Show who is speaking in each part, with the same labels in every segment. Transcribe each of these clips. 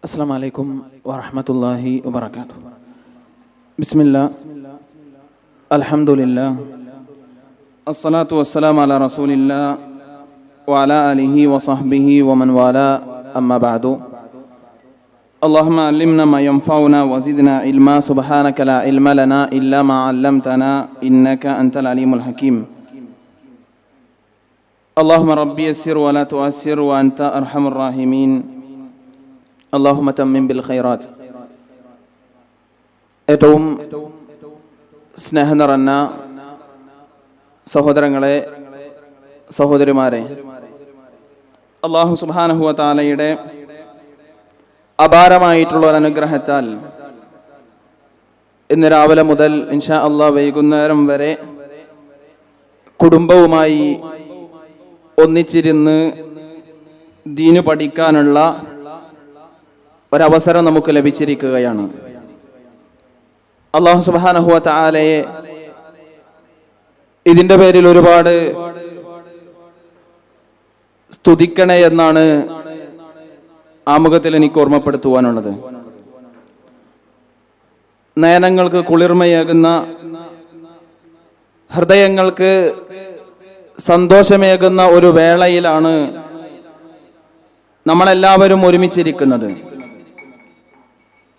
Speaker 1: السلام عليكم ورحمة الله وبركاته. بسم الله. الحمد لله. الصلاة والسلام على رسول الله وعلى آله وصحبه ومن والاه. أما بعد. اللهم علمنا ما ينفعنا وزدنا علما. سبحانك لا علم لنا إلا ما علمتنا إنك أنت العليم الحكيم. اللهم ربي يسر ولا تؤسر وأنت أرحم الراحمين. അള്ളാഹു മത്തമ്മിം bill ഖൈറാത്ത് ഏറ്റവും സ്നേഹം നിറഞ്ഞ സഹോദരങ്ങളെ സഹോദരിമാരെ അള്ളാഹു സുബാനഹുവാലയുടെ അപാരമായിട്ടുള്ള ഒരു അനുഗ്രഹത്താൽ ഇന്ന് രാവിലെ മുതൽ ഇൻഷാ അള്ളാഹ് വൈകുന്നേരം വരെ കുടുംബവുമായി ഒന്നിച്ചിരുന്ന് ദീനു പഠിക്കാനുള്ള ഒരവസരം നമുക്ക് ലഭിച്ചിരിക്കുകയാണ്. അള്ളാഹു സുബാനഹുവ താലയെ ഇതിന്റെ പേരിൽ ഒരുപാട് സ്തുതിക്കണേ എന്നാണ് ആമുഖത്തിൽ എനിക്ക് ഓർമ്മപ്പെടുത്തുവാനുള്ളത്. നയനങ്ങൾക്ക് കുളിർമയേകുന്ന ഹൃദയങ്ങൾക്ക് സന്തോഷമേകുന്ന ഒരു വേളയിലാണ് നമ്മളെല്ലാവരും ഒരുമിച്ചിരിക്കുന്നത്.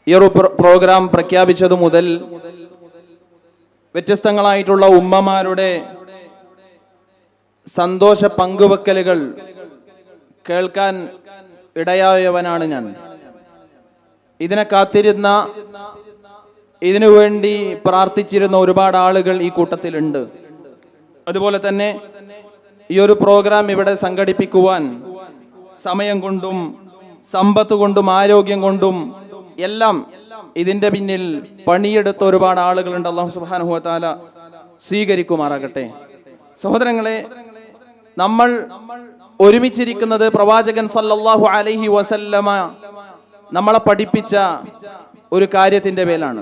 Speaker 1: ഈ ഒരു പ്രോഗ്രാം പ്രഖ്യാപിച്ചതു മുതൽ വ്യത്യസ്തങ്ങളായിട്ടുള്ള ഉമ്മമാരുടെ സന്തോഷ പങ്കുവെക്കലുകൾ കേൾക്കാൻ ഇടയായവനാണ് ഞാൻ. ഇതിനെ കാത്തിരുന്ന ഇതിനു വേണ്ടി പ്രാർത്ഥിച്ചിരുന്ന ഒരുപാട് ആളുകൾ ഈ കൂട്ടത്തിലുണ്ട്. അതുപോലെ തന്നെ ഈ ഒരു പ്രോഗ്രാം ഇവിടെ സംഘടിപ്പിക്കുവാൻ സമയം കൊണ്ടും സമ്പത്ത് കൊണ്ടും ആരോഗ്യം കൊണ്ടും എല്ലാം ഇതിന്റെ പിന്നിൽ പണിയെടുത്ത ഒരുപാട് ആളുകളുണ്ട്. അള്ളാഹു സുബാനുഹു താല സ്വീകരിക്കുമാറാകട്ടെ. സഹോദരങ്ങളെ നമ്മൾ ഒരുമിച്ചിരിക്കുന്നത് പ്രവാചകൻ സല്ലല്ലാഹു അലൈഹി വസല്ലമ നമ്മളെ പഠിപ്പിച്ച ഒരു കാര്യത്തിന്റെ പേരാണ്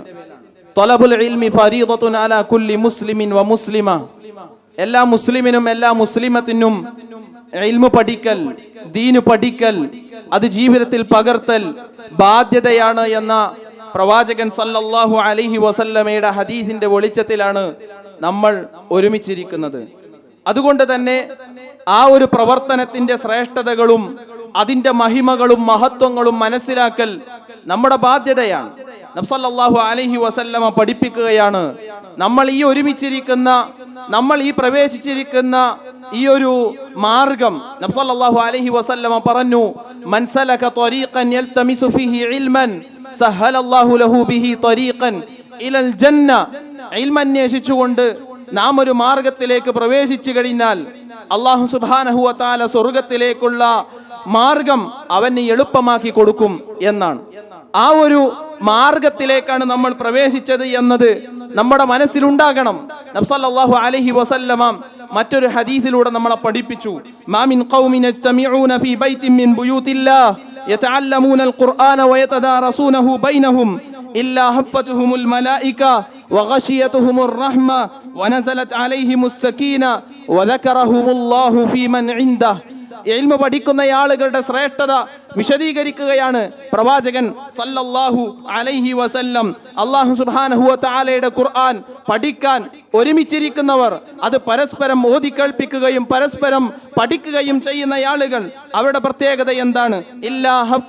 Speaker 1: കുല്ലി മുസ്ലിമിൻ വ മുസ്ലിമ. എല്ലാ മുസ്ലിമിനും എല്ലാ മുസ്ലിമത്തിനും പഠിക്കൽ ദീനു പഠിക്കൽ അത് ജീവിതത്തിൽ പകർത്തൽ ബാധ്യതയാണ് എന്ന പ്രവാചകൻ സല്ലല്ലാഹു അലൈഹി വസല്ലമയുടെ ഹദീസിന്റെ വെളിച്ചത്തിലാണ് നമ്മൾ ഒരുമിച്ചിരിക്കുന്നത്. അതുകൊണ്ട് തന്നെ ആ ഒരു പ്രവർത്തനത്തിന്റെ ശ്രേഷ്ഠതകളും അതിന്റെ മഹിമകളും മഹത്വങ്ങളും മനസ്സിലാക്കൽ നമ്മുടെ ബാധ്യതയാണ്. നബ്സല്ലാഹു അലഹി വസല്ലമ പഠിപ്പിക്കുകയാണ്. നമ്മൾ ഈ ഒരുമിച്ചിരിക്കുന്ന നമ്മൾ ഈ പ്രവേശിച്ചിരിക്കുന്ന ഈ ഒരു മാർഗം നബ്സല്ലാഹു അലഹി വസല്ലമ പറഞ്ഞു മൻസലക ത്വരീഖൻ യൽതമിസു ഇൽമൻ സഹലല്ലാഹു ലഹു ബിഹി ഇലൽ ജന്ന. നാം ഒരു മാർഗത്തിലേക്ക് പ്രവേശിച്ചു കഴിഞ്ഞാൽ അള്ളാഹു സുബാനഹുവ താല സ്വർഗത്തിലേക്കുള്ള മാർഗം അവന് എളുപ്പമാക്കി കൊടുക്കും എന്നാണ്. ആ ഒരു മാർഗത്തിലേക്കാണ് നമ്മൾ പ്രവേശിച്ചത് എന്നത് നമ്മുടെ മനസ്സിലുണ്ടാകണം. നബ്സല്ലാഹു അലഹി വസല്ലമ മറ്റൊരു ഹദീസിലൂടെ നമ്മളെ പഠിപ്പിച്ചു. മാമിൻ ഖൗമിൻ യജ്തമിഊന ഫീ ബൈത്തിൻ മിൻ ബുയൂത്തില്ലാഹ് യതഅല്ലമൂനൽ ഖുർആന വയതദാറസൂനഹു ബൈനഹും ഇല്ലാ ഹഫ്ഫത്തുഹുമുൽ മലായിക റഹ്മ ഫീ മൻ എൽമ പഠിക്കുന്ന ആളുകളുടെ ശ്രേഷ്ഠത വിശദീകരിക്കുകയാണ് പ്രവാചകൻ സല്ലല്ലാഹു അലൈഹി വസല്ലം. അള്ളാഹു സുബാനഹുവ ഖുർആൻ പഠിക്കാൻ ഒരുമിച്ചിരിക്കുന്നവർ അത് പരസ്പരം ഓതിക്കേൾപ്പിക്കുകയും പരസ്പരം പഠിക്കുകയും ചെയ്യുന്ന ആളുകൾ അവരുടെ പ്രത്യേകത എന്താണ്? ഇല്ലാ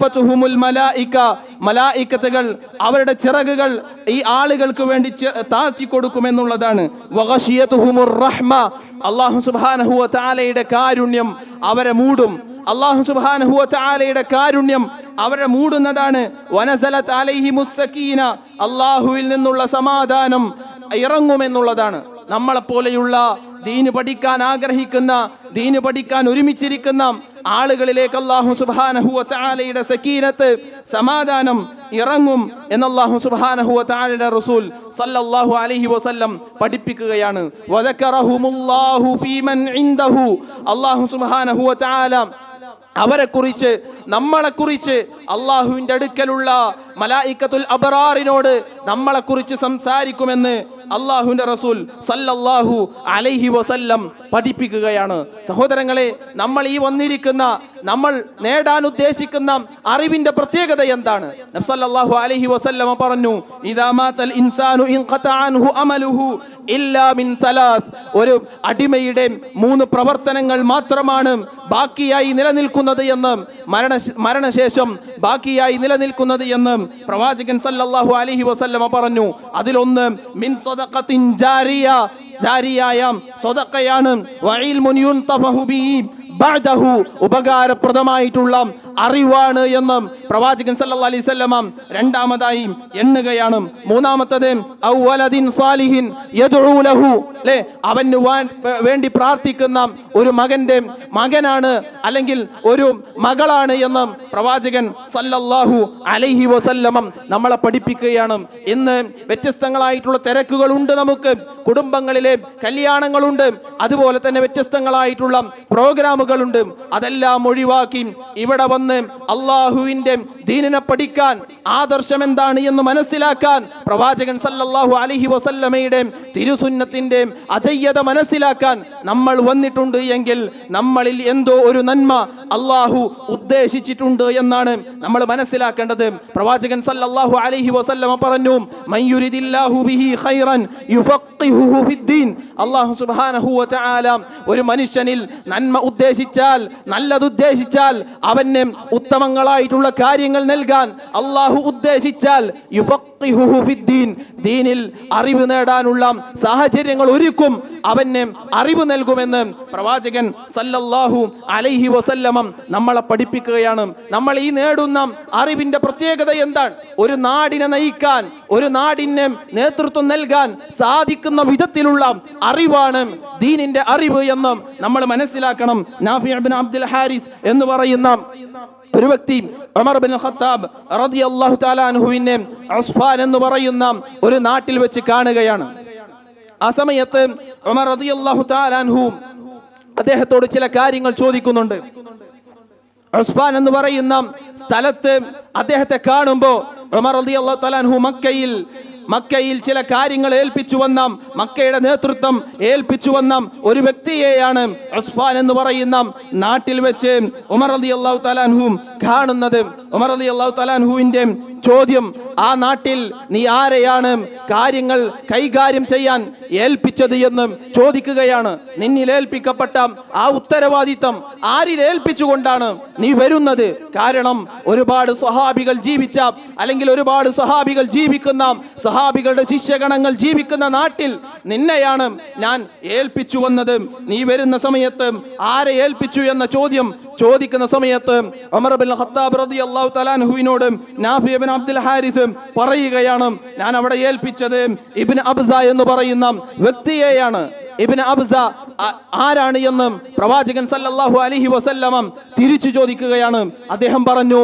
Speaker 1: മലായിക. മലായിക്കത്തുകൾ അവരുടെ ചിറകുകൾ ഈ ആളുകൾക്ക് വേണ്ടി താഴ്ത്തി കൊടുക്കുമെന്നുള്ളതാണ് റഹ്മ. അള്ളാഹു സുബാനഹുലയുടെ കാരുണ്യം അവരെ മൂടും. അള്ളാഹു സുബ്ഹാനഹു തആലയുടെ കാരുണ്യം അവരെ മൂടുന്നതാണ്. വനസലത്ത് അലൈഹി മുസ്സക്കീന അള്ളാഹുവിൽ നിന്നുള്ള സമാധാനം ഇറങ്ങുമെന്നുള്ളതാണ്. നമ്മളെപ്പോലെയുള്ള ദീന് പഠിക്കാൻ ആഗ്രഹിക്കുന്ന ദീന് പഠിക്കാൻ ഒരുമിച്ചിരിക്കുന്ന ആളുകളിലേക്ക് അള്ളാഹു സുബ്ഹാനഹു തആലയുടെ സക്കീനത്ത് സമാധാനം ഇറങ്ങും എന്ന് അള്ളാഹു തആലയുടെ റസൂൽ സല്ലല്ലാഹു അലൈഹി വസല്ലം പഠിപ്പിക്കുകയാണ്. അള്ളാഹു അവരെ കുറിച്ച് നമ്മളെ കുറിച്ച് അള്ളാഹുവിന്റെ അടുക്കലുള്ള മലായിക്കത്തുൽ അബറാറിനോട് നമ്മളെ കുറിച്ച് സംസാരിക്കുമെന്ന് അള്ളാഹുവിന്റെ റസൂൽ സല്ലല്ലാഹു അലൈഹി വസല്ലം പഠിപ്പിക്കുകയാണ്. സഹോദരങ്ങളെ നമ്മൾ ഈ വന്നിരിക്കുന്ന നമ്മൾ നേടാൻ ഉദ്ദേശിക്കുന്ന അറിവിന്റെ പ്രത്യേകത എന്താണ്? നബി സല്ലല്ലാഹു അലൈഹി വസല്ലമ പറഞ്ഞു ഇദാമാതൽ ഇൻസാനു അമലുഹു ഇല്ലാ മിൻ തലാസ് ഒരു അടിമയുടെ മൂന്ന് പ്രവർത്തനങ്ങൾ മാത്രമാണ് ബാക്കിയായി നിലനിൽക്കുന്നത് എന്ന് മരണ മരണശേഷം ബാക്കിയായി നിലനിൽക്കുന്നത് എന്ന് പ്രവാചകൻ സല്ലല്ലാഹു അലൈഹി വസല്ലമ പറഞ്ഞു. അതിലൊന്ന് മിൻ സദഖത്തിൻ ജാരിയ ജാരിയായ. സ്വതക്കയാണ് വഇൽമുൻ യുൻതഫഹു ബിഹി ബഅദഹു. ഉപകാരപ്രദമായിട്ടുള്ള അറിവാണ് എന്ന് പ്രവാചകൻ സല്ലാ അലൈഹി വസല്ലമ രണ്ടാമതായി എണ്ണുകയാണ്. മൂന്നാമത്തത് സാലിഹിൻ അവന് വേണ്ടി പ്രാർത്ഥിക്കുന്ന ഒരു മകന്റെ മകനാണ് അല്ലെങ്കിൽ ഒരു മകളാണ് എന്ന് പ്രവാചകൻ സല്ലല്ലാഹു അലൈഹി വസല്ലമം നമ്മളെ പഠിപ്പിക്കുകയാണ്. ഇന്ന് വ്യത്യസ്തങ്ങളായിട്ടുള്ള തിരക്കുകളുണ്ട് നമുക്ക്. കുടുംബങ്ങളിലെ കല്യാണങ്ങളുണ്ട്. അതുപോലെ തന്നെ വ്യത്യസ്തങ്ങളായിട്ടുള്ള പ്രോഗ്രാമുകളുണ്ട്. അതെല്ലാം ഒഴിവാക്കി ഇവിടെ വന്ന് അള്ളാഹുവിന്റെ ദീനിനെ പഠിക്കാൻ ആദർശം എന്താണ് എന്ന് മനസ്സിലാക്കാൻ പ്രവാചകൻ സല്ലല്ലാഹു അലഹി വസല്ലമയുടെ തിരുസുന്നത്തിന്റെ അജയ്യത മനസ്സിലാക്കാൻ നമ്മൾ വന്നിട്ടുണ്ട് എങ്കിൽ നമ്മളിൽ എന്തോ ഒരു നന്മ അള്ളാഹു ഉദ്ദേശിച്ചിട്ടുണ്ട് എന്നാണ് നമ്മൾ മനസ്സിലാക്കേണ്ടത്. പ്രവാചകൻ സല്ലല്ലാഹു അലഹി വസല്ലമ പറഞ്ഞു അള്ളാഹു വ ഒരു മനുഷ്യനിൽ നന്മ ഉദ്ദേശിച്ചാൽ നല്ലതുദ്ദേശിച്ചാൽ അവന് ഉത്തമങ്ങളായിട്ടുള്ള കാര്യങ്ങൾ നൽകാൻ അള്ളാഹു ഉദ്ദേശിച്ചാൽ ദീനിൽ അറിവ് നേടാനുള്ള സാഹചര്യങ്ങൾ ഒരുക്കും അവന് അറിവ് നൽകുമെന്ന് പ്രവാചകൻ സല്ലല്ലാഹു അലൈഹി വസല്ലമം നമ്മളെ പഠിപ്പിക്കുകയാണ്. നമ്മൾ ഈ നേടുന്ന അറിവിന്റെ പ്രത്യേകത എന്താണ്? ഒരു നാടിനെ നയിക്കാൻ ഒരു നാടിന് നേതൃത്വം നൽകാൻ സാധിക്കുന്ന വിധത്തിലുള്ള അറിവാണ് ദീനിന്റെ അറിവ് എന്ന് നമ്മൾ മനസ്സിലാക്കണം. നാഫി ഇബ്നു അബ്ദുൽ ഹാരിസ് എന്ന് പറയുന്ന ഒരു വ്യക്തി ഉമർ ബിൻ ഖത്താബ് റളിയല്ലാഹു തആല അൻഹുവിനെ അസ്ഫാൻ എന്ന് പറയുന്ന ഒരു നാട്ടിൽ വെച്ച് കാണുകയാണ്. ആ സമയത്ത് ഉമർ റളിയല്ലാഹു തആല അൻഹു അദ്ദേഹത്തോട് ചില കാര്യങ്ങൾ ചോദിക്കുന്നുണ്ട്. ഉസ്ഫാൻ എന്ന് പറയുന്ന സ്ഥലത്ത് അദ്ദേഹത്തെ കാണുമ്പോൾ ഉമർ തആല അൻഹു മക്കയിൽ മക്കയിൽ ചില കാര്യങ്ങൾ ഏൽപ്പിച്ചു വന്ന. മക്കയുടെ നേതൃത്വം ഏൽപ്പിച്ചു വന്ന. ഒരു വ്യക്തിയെയാണ് ഉസ്മാൻ എന്ന് പറയുന്ന നാട്ടിൽ വെച്ച് ഉമർ അലി അള്ളാഹു തലാൻഹും കാണുന്നത്. ഉമർ അലി അള്ളാഹു തലാൻഹുവിന്റെ ചോദ്യം ആ നാട്ടിൽ നീ ആരെയാണ് കാര്യങ്ങൾ കൈകാര്യം ചെയ്യാൻ ഏൽപ്പിച്ചത് എന്ന് ചോദിക്കുകയാണ്. നിന്നിൽ ഏൽപ്പിക്കപ്പെട്ട ആ ഉത്തരവാദിത്തം ആരിൽ ഏൽപ്പിച്ചുകൊണ്ടാണ് നീ വരുന്നത്? കാരണം ഒരുപാട് സ്വഹാബികൾ ജീവിച്ച അല്ലെങ്കിൽ ഒരുപാട് സ്വഹാബികൾ ജീവിക്കുന്ന സ്വഹാബികളുടെ ശിഷ്യഗണങ്ങൾ ജീവിക്കുന്ന നാട്ടിൽ നിന്നെയാണ് ഞാൻ ഏൽപ്പിച്ചു വന്നത്. നീ വരുന്ന സമയത്ത് ആരെ ഏൽപ്പിച്ചു എന്ന ചോദ്യം ചോദിക്കുന്ന സമയത്ത് ഉമർ ബിൻ ഖത്താബ് റളിയല്ലാഹു തലാൻഹുവിനോട് നാഫി ഇബ്നു അബ്ദുൽ ഹാരിസ് പറയുകയാണ് ഞാൻ അവിടെ ഏൽപ്പിച്ചത് ഇബിൻ അബ്സ എന്ന് പറയുന്ന വ്യക്തിയെയാണ്. ഇബ്നു അബ്സ ആരാണ് എന്ന് പ്രവാചകൻ സല്ലല്ലാഹു അലൈഹി വസല്ലമം തിരിച്ചു ചോദിക്കുകയാണ്. അദ്ദേഹം പറഞ്ഞു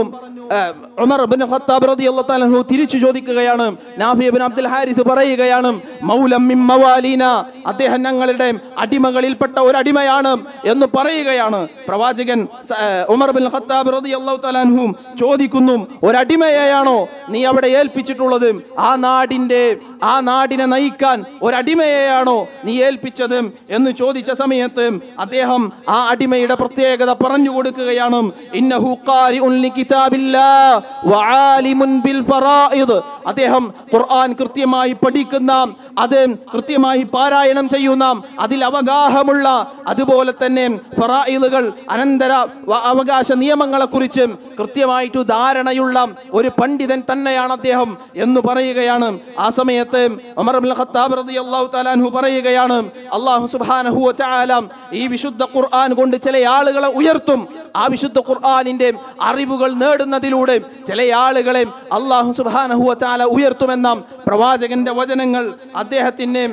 Speaker 1: ഉമർ ബിൻ ഖത്താബ് റളിയല്ലാഹു തആല തിരിച്ചു ചോദിക്കുകയാണ്. നാഫി ഇബ്നു അബ്ദുൽ ഹാരിസ് പറയുകയാണ് മൗലം മിൻ മവാലീന അദ്ദേഹം ഞങ്ങളുടെ അടിമകളിൽപ്പെട്ട ഒരു അടിമയാണ് എന്ന് പറയുകയാണ്. പ്രവാചകൻ ഉമർ ബിൻ ഖത്താബ് റളിയല്ലാഹു തആല ചോദിക്കുന്നു ഒരു അടിമയെയാണോ നീ അവിടെ ഏൽപ്പിച്ചിട്ടുള്ളത്? ആ നാടിന്റെ ആ നാടിനെ നയിക്കാൻ ഒരു അടിമയെയാണോ നീ ഏൽപ്പിച്ചത്? എന്ന് ചോദിച്ച സമയത്ത് അദ്ദേഹം ആ അടിമയുടെ പ്രത്യേകത പറഞ്ഞു കൊടുക്കുകയാണ്. അദ്ദേഹം ഖുർആൻ കൃത്യമായി പഠിക്കുന്ന അത് കൃത്യമായി പാരായണം ചെയ്യുന്ന അതിൽ അവഗാഹമുള്ള അതുപോലെ തന്നെ ഫറായിലുകൾ അനന്തര അവകാശ നിയമങ്ങളെ കുറിച്ച് കൃത്യമായിട്ട് ധാരണയുള്ള ഒരു പണ്ഡിതൻ തന്നെയാണ് അദ്ദേഹം എന്ന് പറയുകയാണ്. ആ സമയത്ത് ഖത്താബ് റളിയല്ലാഹു തആല അൻഹു പറയുകയാണ് അല്ലാഹു സുബ്ഹാനഹു വ തആല ഈ വിശുദ്ധ ഖുർആൻ കൊണ്ട് ചില ആളുകളെ ഉയർത്തും. ആ വിശുദ്ധ ഖുർആനിന്റെ അറിവുകൾ നേടുന്നതിലൂടെ ചില ആളുകളെ അള്ളാഹു സുബ്ഹാനഹു ചാല ഉയർത്തുമെന്ന പ്രവാചകന്റെ വചനങ്ങൾ അദ്ദേഹത്തിന്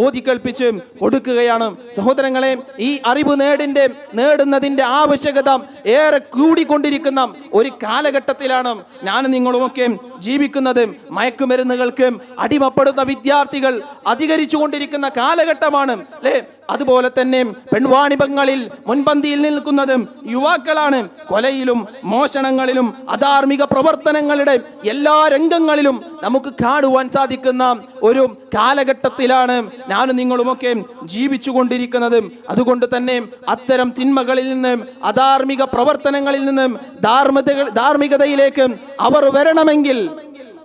Speaker 1: ഓതിക്കേൾപ്പിച്ച് കൊടുക്കുകയാണ്. സഹോദരങ്ങളെ ഈ അറിവ് നേടിന്റെ നേടുന്നതിന്റെ ആവശ്യകത ഏറെ കൂടിക്കൊണ്ടിരിക്കുന്ന ഒരു കാലഘട്ടത്തിലാണ് ഞാൻ നിങ്ങളുമൊക്കെ ജീവിക്കുന്നത്. മയക്കുമരുന്നുകൾക്ക് അടിമപ്പെടുന്ന വിദ്യാർത്ഥികൾ അധികരിച്ചു കൊണ്ടിരിക്കുന്ന കാലഘട്ടമാണ്. അല്ലേ അതുപോലെ തന്നെ പെൺവാണിഭങ്ങളിൽ മുൻപന്തിയിൽ നിൽക്കുന്നതും യുവാക്കളാണ്. കൊലയിലും മോഷണങ്ങളിലും അധാർമിക പ്രവർത്തനങ്ങളുടെ എല്ലാ രംഗങ്ങളിലും നമുക്ക് കാണുവാൻ സാധിക്കുന്ന ഒരു കാലഘട്ടത്തിലാണ് ഞാനും നിങ്ങളുമൊക്കെ ജീവിച്ചു കൊണ്ടിരിക്കുന്നത് അതുകൊണ്ട് തന്നെ അത്തരം തിന്മകളിൽ നിന്നും അധാർമിക പ്രവർത്തനങ്ങളിൽ നിന്നും ധാർമ്മിക ധാർമ്മികതയിലേക്ക് അവർ വരണമെങ്കിൽ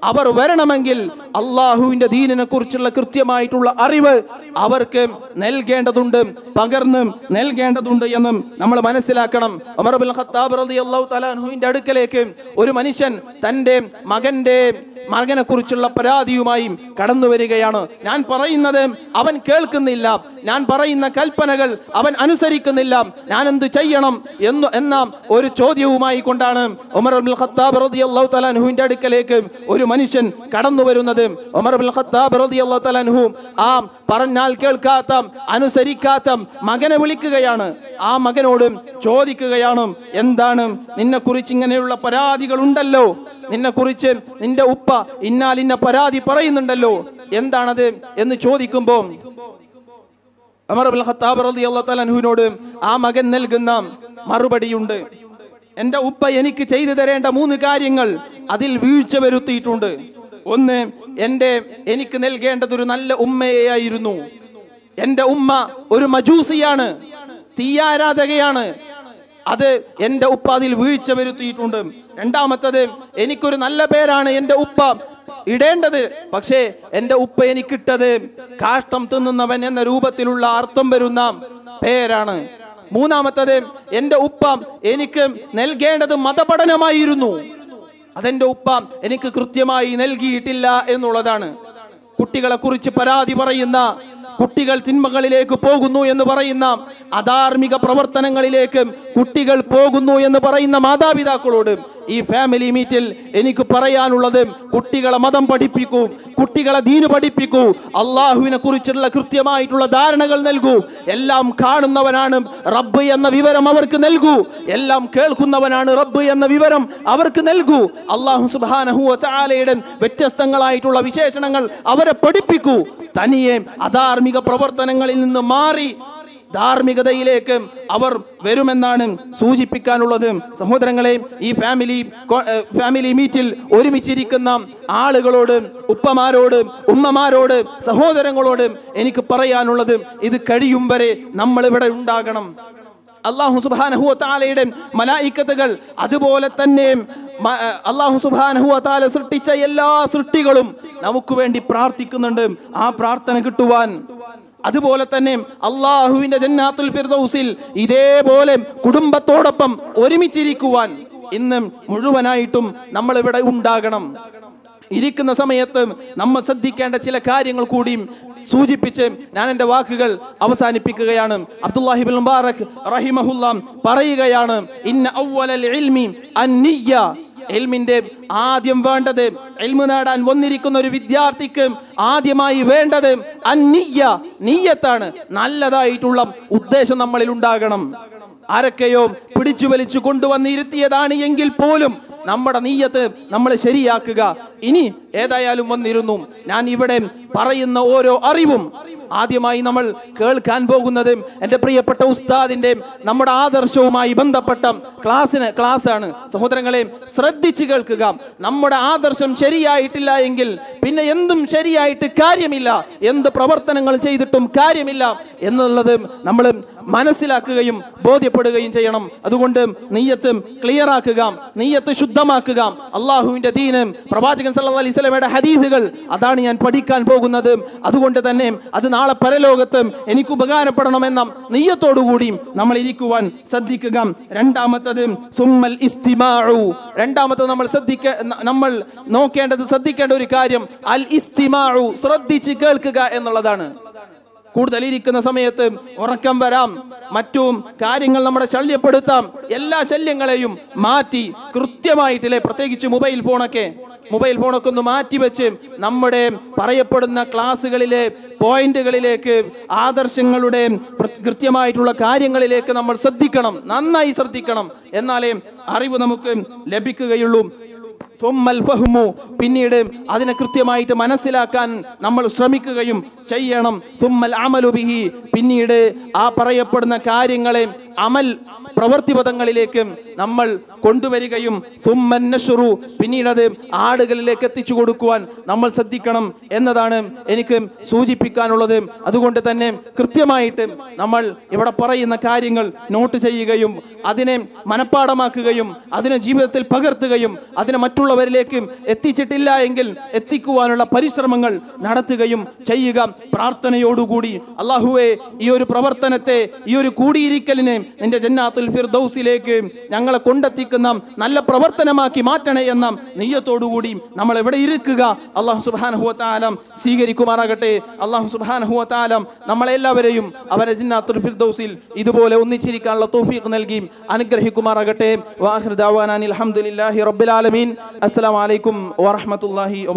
Speaker 1: അവർ വരണമെങ്കിൽ അള്ളാഹുവിന്റെ ദീനിനെ കുറിച്ചുള്ള കൃത്യമായിട്ടുള്ള അറിവ് അവർക്ക് നൽകേണ്ടതുണ്ട് പകർന്ന് നൽകേണ്ടതുണ്ട് എന്നും നമ്മൾ മനസ്സിലാക്കണം. ഉമർ ബിൻ ഖത്താബ് റളിയല്ലാഹു അടുക്കലേക്ക് ഒരു മനുഷ്യൻ തന്റെ മകന്റെ മകനെ കുറിച്ചുള്ള പരാതിയുമായി കടന്നു വരികയാണ്. ഞാൻ പറയുന്നത് അവൻ കേൾക്കുന്നില്ല. ഞാൻ പറയുന്ന കൽപ്പനകൾ അവൻ അനുസരിക്കുന്നില്ല. ഞാൻ എന്ത് ചെയ്യണം എന്ന് എന്ന ഒരു ചോദ്യവുമായി കൊണ്ടാണ് ഉമർ അബുൽ ഖത്താബ് റതി അള്ളാഹു അൻഹുവിന്റെ അടുക്കലേക്ക് ഒരു മനുഷ്യൻ കടന്നു വരുന്നത്. ഉമർ അബുൽ ഖത്താബ് റതി അള്ളാഹു തലാൻഹു ആ പറഞ്ഞാൽ കേൾക്കാത്ത അനുസരിക്കാത്ത മകനെ വിളിക്കുകയാണ്. ആ മകനോടും ചോദിക്കുകയാണ് എന്താണ് നിന്നെക്കുറിച്ച് ഇങ്ങനെയുള്ള പരാതികൾ ഉണ്ടല്ലോ നിന്നെ കുറിച്ച് നിന്റെ ഉപ്പ ഇന്നാൽ ഇന്ന പരാതി പറയുന്നുണ്ടല്ലോ. എന്താണത് എന്ന് ചോദിക്കുമ്പോൾ അമർ അബുൽ ഖത്താബ് റളിയല്ലാഹു ആ മകൻ നൽകുന്ന മറുപടിയുണ്ട്. എന്റെ ഉപ്പ എനിക്ക് ചെയ്തു തരേണ്ട മൂന്ന് കാര്യങ്ങൾ അതിൽ വീഴ്ച വരുത്തിയിട്ടുണ്ട്. ഒന്ന് എന്റെ എനിക്ക് നൽകേണ്ടത് ഒരു നല്ല ഉമ്മയായിരുന്നു എന്റെ ഉമ്മ ഒരു മജൂസിയാണ് തീയാരാധകയാണ്. അത് എന്റെ ഉപ്പ അതിൽ വീഴ്ച വരുത്തിയിട്ടുണ്ട്. രണ്ടാമത്തത് എനിക്കൊരു നല്ല പേരാണ് എന്റെ ഉപ്പ. ഇടേണ്ടത് പക്ഷേ എന്റെ ഉപ്പ എനിക്കിട്ടത് കാഷ്ടം തിന്നുന്നവൻ എന്ന രൂപത്തിലുള്ള അർത്ഥം വരുന്ന പേരാണ്. മൂന്നാമത്തത് എന്റെ ഉപ്പ എനിക്ക് നൽകേണ്ടത് മതപഠനമായിരുന്നു. അതെന്റെ ഉപ്പ എനിക്ക് കൃത്യമായി നൽകിയിട്ടില്ല എന്നുള്ളതാണ്. കുട്ടികളെ കുറിച്ച് പരാതി പറയുന്ന കുട്ടികൾ തിന്മകളിലേക്ക് പോകുന്നു എന്ന് പറയുന്ന അധാർമിക പ്രവർത്തനങ്ങളിലേക്ക് കുട്ടികൾ പോകുന്നു എന്ന് പറയുന്ന മാതാപിതാക്കളോട് ഈ ഫാമിലി മീറ്റിൽ എനിക്ക് പറയാനുള്ളത് കുട്ടികളെ മതം പഠിപ്പിക്കൂ കുട്ടികളെ ദീന് പഠിപ്പിക്കൂ അള്ളാഹുവിനെ കുറിച്ചുള്ള കൃത്യമായിട്ടുള്ള ധാരണകൾ നൽകൂ. എല്ലാം കാണുന്നവനാണ് റബ്ബ് എന്ന വിവരം അവർക്ക് നൽകൂ. എല്ലാം കേൾക്കുന്നവനാണ് റബ്ബ് എന്ന വിവരം അവർക്ക് നൽകൂ. അള്ളാഹു സുബാനഹുലയുടെ വ്യത്യസ്തങ്ങളായിട്ടുള്ള വിശേഷണങ്ങൾ അവരെ പഠിപ്പിക്കൂ. തനിയെ അധാർമിക പ്രവർത്തനങ്ങളിൽ നിന്ന് മാറി ധാർമ്മികതയിലേക്ക് അവർ വരുമെന്നാണ് സൂചിപ്പിക്കാനുള്ളത്. സഹോദരങ്ങളെ ഈ ഫാമിലി ഫാമിലി മീറ്റിൽ ഒരുമിച്ചിരിക്കുന്ന ആളുകളോട് ഉപ്പമാരോട് ഉമ്മമാരോട് സഹോദരങ്ങളോട് എനിക്ക് പറയാനുള്ളത് ഇത് കഴിയും വരെ നമ്മൾ ഇവിടെ ഉണ്ടാകണം. അള്ളാഹു സുബാനഹു താലയുടെ മലായിക്കത്തുകൾ അതുപോലെ തന്നെ അള്ളാഹു സുബാനഹു താല സൃഷ്ടിച്ച എല്ലാ സൃഷ്ടികളും നമുക്ക് വേണ്ടി പ്രാർത്ഥിക്കുന്നുണ്ട്. ആ പ്രാർത്ഥന കിട്ടുവാൻ അതുപോലെ തന്നെ അള്ളാഹുവിന്റെ ജന്നാത്തുൽ ഫിർദൗസിൽ ഇതേപോലെ കുടുംബത്തോടൊപ്പം ഒരുമിച്ചിരിക്കുവാൻ ഇന്ന് മുഴുവനായിട്ടും നമ്മൾ ഇവിടെ ഉണ്ടാകണം. ഇരിക്കുന്ന സമയത്ത് നമ്മൾ ശ്രദ്ധിക്കേണ്ട ചില കാര്യങ്ങൾ കൂടിയും സൂചിപ്പിച്ച് ഞാൻ എന്റെ വാക്കുകൾ അവസാനിപ്പിക്കുകയാണ്. അബ്ദുല്ലാഹിബിൻ മുബാറക് റഹിമഹുല്ലാം പറയുകയാണ് ഇന്ന അവ്വലൽ ഇൽമി അന്നിയ്യ എൽമിന്റെ ആദ്യം വേണ്ടത് എൽമു നേടാൻ വന്നിരിക്കുന്ന ഒരു വിദ്യാർത്ഥിക്ക് ആദ്യമായി വേണ്ടത് അന്നിയ്യ. നീയത്താണ്. നല്ലതായിട്ടുള്ള ഉദ്ദേശം നമ്മളിൽ ഉണ്ടാകണം. ആരൊക്കെയോ പിടിച്ചു വലിച്ചു കൊണ്ടുവന്നിരുത്തിയതാണ് എങ്കിൽ പോലും നമ്മുടെ നീയത്ത് നമ്മൾ ശരിയാക്കുക. ഇനി ഏതായാലും വന്നിരുന്നു. ഞാൻ ഇവിടെ പറയുന്ന ഓരോ അറിവും ആദ്യമായി നമ്മൾ കേൾക്കാൻ പോകുന്നത് എന്റെ പ്രിയപ്പെട്ട ഉസ്താദിന്റെ നമ്മുടെ ആദർശവുമായി ബന്ധപ്പെട്ട ക്ലാസ്സിന് ക്ലാസ് ആണ് സഹോദരങ്ങളെ ശ്രദ്ധിച്ചു കേൾക്കുക. നമ്മുടെ ആദർശം ശരിയായിട്ടില്ല എങ്കിൽ പിന്നെ എന്തും ശരിയായിട്ട് കാര്യമില്ല. എന്ത് പ്രവർത്തനങ്ങൾ ചെയ്തിട്ടും കാര്യമില്ല എന്നുള്ളത് നമ്മൾ മനസ്സിലാക്കുകയും ബോധ്യപ്പെടുകയും ചെയ്യണം. അതുകൊണ്ട് നെയ്യത്ത് ക്ലിയർ ആക്കുക നെയ്യത്ത് ശുദ്ധമാക്കുക. അള്ളാഹുവിന്റെ ദീന് പ്രവാചകൻ സല്ലാ അലൈഹി ഹദീസുകൾ. അതാണ് ഞാൻ പഠിക്കാൻ പോകുന്നത്. അതുകൊണ്ട് തന്നെ അത് നാളെ പരലോകത്ത് എനിക്ക് ഉപകാരപ്പെടണമെന്ന നെയ്യത്തോടുകൂടി നമ്മൾ ഇരിക്കുവാൻ ശ്രദ്ധിക്കുക. രണ്ടാമത്തത് സുമ്മൽ ഇസ്തിമാഉ. രണ്ടാമത്തത് നമ്മൾ ശ്രദ്ധിക്ക നമ്മൾ നോക്കേണ്ടത് ശ്രദ്ധിക്കേണ്ട ഒരു കാര്യം അൽ ഇസ്തിമാഉ. ശ്രദ്ധിച്ച് കേൾക്കുക എന്നുള്ളതാണ്. കൂടുതൽ ഇരിക്കുന്ന സമയത്ത് ഉറക്കം വരാം. മറ്റും കാര്യങ്ങൾ നമ്മുടെ ശല്യപ്പെടുത്താം. എല്ലാ ശല്യങ്ങളെയും മാറ്റി കൃത്യമായിട്ടില്ലേ പ്രത്യേകിച്ച് മൊബൈൽ ഫോണൊക്കെ. മൊബൈൽ ഫോണൊക്കെ ഒന്ന് മാറ്റി വെച്ച് നമ്മുടെ പറയപ്പെടുന്ന ക്ലാസ്സുകളിലെ പോയിന്റുകളിലേക്ക് ആദർശങ്ങളുടെ കൃത്യമായിട്ടുള്ള കാര്യങ്ങളിലേക്ക് നമ്മൾ ശ്രദ്ധിക്കണം. നന്നായി ശ്രദ്ധിക്കണം. എന്നാലേ അറിവ് നമുക്ക് ലഭിക്കുകയുള്ളൂ. പിന്നീട് അതിനെ കൃത്യമായിട്ട് മനസ്സിലാക്കാൻ നമ്മൾ ശ്രമിക്കുകയും ചെയ്യണം. സുമ്മൽ അമലുബിഹി പിന്നീട് ആ പറയപ്പെടുന്ന കാര്യങ്ങളെ അമൽ പ്രവർത്തിപഥങ്ങളിലേക്ക് നമ്മൾ കൊണ്ടുവരികയും സുമ്മൻ പിന്നീടത് ആടുകളിലേക്ക് എത്തിച്ചു കൊടുക്കുവാൻ നമ്മൾ ശ്രദ്ധിക്കണം എന്നതാണ് എനിക്ക് സൂചിപ്പിക്കാനുള്ളത്. അതുകൊണ്ട് തന്നെ കൃത്യമായിട്ട് നമ്മൾ ഇവിടെ പറയുന്ന കാര്യങ്ങൾ നോട്ട് ചെയ്യുകയും അതിനെ മനഃപ്പാടമാക്കുകയും അതിനെ ജീവിതത്തിൽ പകർത്തുകയും അതിനെ മറ്റുള്ളവരിലേക്ക് എത്തിച്ചിട്ടില്ല എങ്കിൽ എത്തിക്കുവാനുള്ള പരിശ്രമങ്ങൾ നടത്തുകയും ചെയ്യുക പ്രാർത്ഥനയോടുകൂടി അള്ളാഹുവെ ഈ ഒരു പ്രവർത്തനത്തെ ഈ ഒരു കൂടിയിരിക്കലിനെ നിന്റെ ജന്നാത്തുൽ ഫിർദൌസിലേക്ക് ഞങ്ങളെ കൊണ്ടെത്തിക്കുന്ന നല്ല പ്രവർത്തനമാക്കി മാറ്റണേ എന്ന നെയ്യത്തോടുകൂടി നമ്മൾ എവിടെ ഇരിക്കുക. അള്ളാഹു സുബാനഹുവത്താലം സ്വീകരിക്കുമാറാകട്ടെ. അള്ളാഹു സുബാനഹുവത്താലം നമ്മളെല്ലാവരെയും അവരെ ജന്നാത്തുൽ ഫിർദൌസിൽ ഇതുപോലെ ഒന്നിച്ചിരിക്കാനുള്ള തോഫീക്ക് നൽകി അനുഗ്രഹിക്കുമാറാകട്ടെ. വാഹിർ ദാവാനാൻ അലഹമുല്ലാഹി റബ്ബിൽ ആലമീൻ. അസ്സലാമു അലൈക്കും വറഹ്മത്തുള്ളാഹി